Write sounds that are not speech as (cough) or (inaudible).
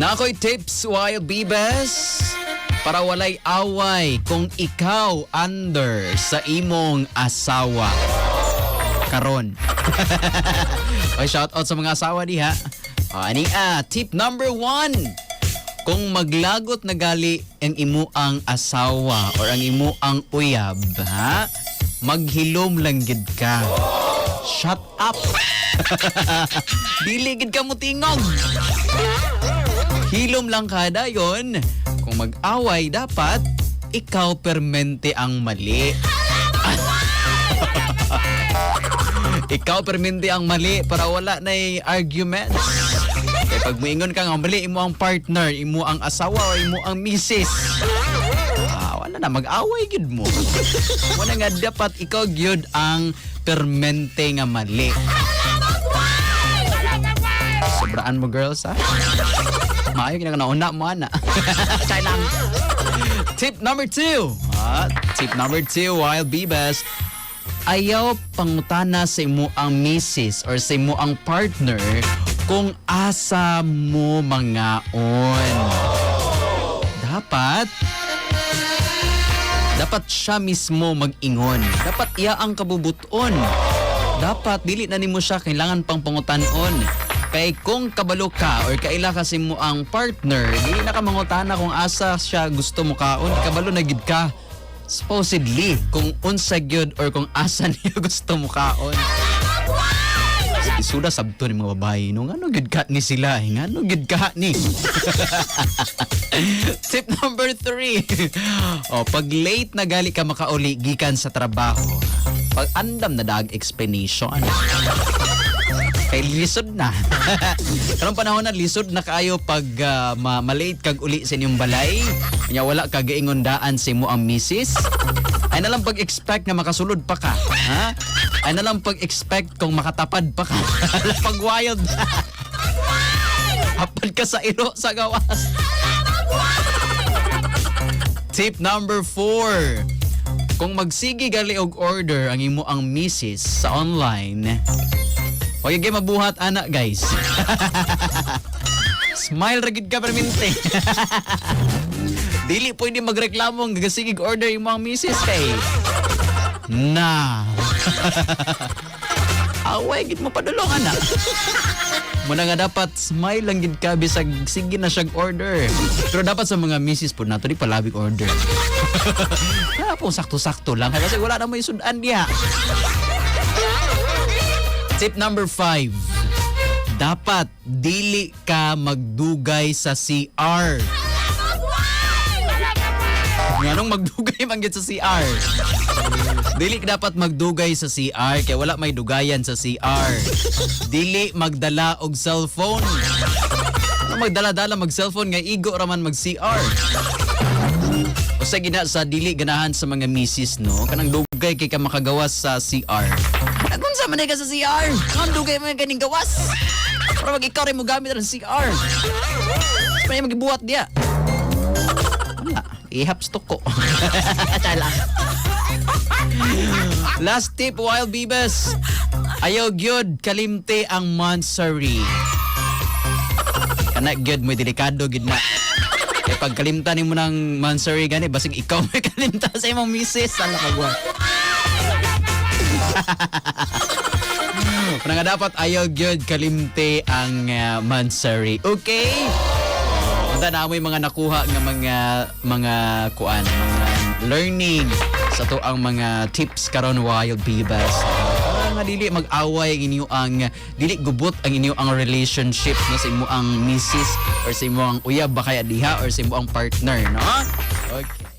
Na ako'y tips while bibes para walay away kung ikaw under sa imong asawa. Karon. (laughs) Oy, shout out sa mga asawa diha. Ani ah, tip number one. Kung maglagot na gali ang imo ang asawa or ang imo ang uyab, ha? Maghilom lang gid ka. Shut up. (laughs) Dili gid ka mo tingog. Hilom lang kada yon. Kung mag-away, dapat ikaw permente ang mali. (laughs) ikaw permente ang mali para wala na arguments. Kaya pag muingon ka nga mali, imo ang partner, imo ang asawa o imo ang misis. Ah, wala na, mag-away gid mo. Wala nga dapat ikaw gyud ang permente nga mali. Sobraan mo girls ha? Maayo kina na una mo ana. Lang. Tip number two. Ah, tip number two, while bibas, ayaw pangutana sa imo ang misis or sa imo ang partner kung asa mo mangaon. Dapat dapat siya mismo mag-ingon. Dapat iya ang kabubuton. Dapat dili na nimo siya kailangan pang pangutanon. Kay kung kabalo ka or kaila kasi mo ang partner, dili na ka mangutana kung asa siya gusto mo kaon, kabalo na gid ka. Supposedly, kung unsa gyud or kung asa (laughs) niya gusto mo kaon. Isuda sabto ni mga babae, no ngano gid ka ni sila, eh, ngano gid ka ni. (laughs) Tip number three. (laughs) o, pag late na gali ka makauli gikan sa trabaho, pag andam na dag explanation. Kay lisod na. (laughs) Karong panahon na lisod na kayo pag ah, ma- malate kag uli sa inyong balay. Kanya wala kag ingondaan sa imo ang misis. Ay na lang pag-expect na makasulod pa ka. Ha? Ay na lang pag-expect kung makatapad pa ka. (laughs) pag wild. (laughs) Hapad ka sa iro sa gawas. Tip number four. Kung magsigi gali og order ang imo ang misis sa online, Huwag yung mabuhat ana guys. (laughs) Smile ragid ka permente. (laughs) Dili pwede magreklamo ang gagasigig order yung mga misis kay. Na. (laughs) Away gid mo padulong ana. Muna nga dapat smile lang gid ka bisag sige na siyag order. Pero dapat sa mga misis po nato di palabig order. Po sakto-sakto lang kasi wala na mo isudan diha. Tip number five. Dapat dili ka magdugay sa CR. Nganong magdugay man sa CR? Dili dapat magdugay sa CR kay wala may dugayan sa CR. Dili magdala og cellphone. Ano magdala-dala mag cellphone nga igo raman mag CR. O sa gina sa dili ganahan sa mga misis no, kanang dugay kay ka makagawas sa CR. Kung sa manay ka sa CR, dugay mo yung kaning gawas. Para mag ikaw rin mo gamit ang CR. Para magibuhat diya. Wala, ihap stock ko. Chala. (laughs) Last tip while bibes. Ayaw gyud kalimte ang Monstery. Kana gyud mo delikado gyud na. Kaya pag kalimtan mo ng Monstery gani basig ikaw (laughs) may kalimta sa imong misis ala kagwa. Kung nga dapat ayaw gyud kalimte ang uh, Mansari. Okay? Unta na mo mga nakuha nga mga mga kuan, mga learning sa to ang mga tips karon while bibas. Nga dili mag-away ang inyo ang dili gubot ang inyo ang relationship no sa imo ang misis or sa imo ang uyab ba kaya diha or sa imo ang partner, no? Okay.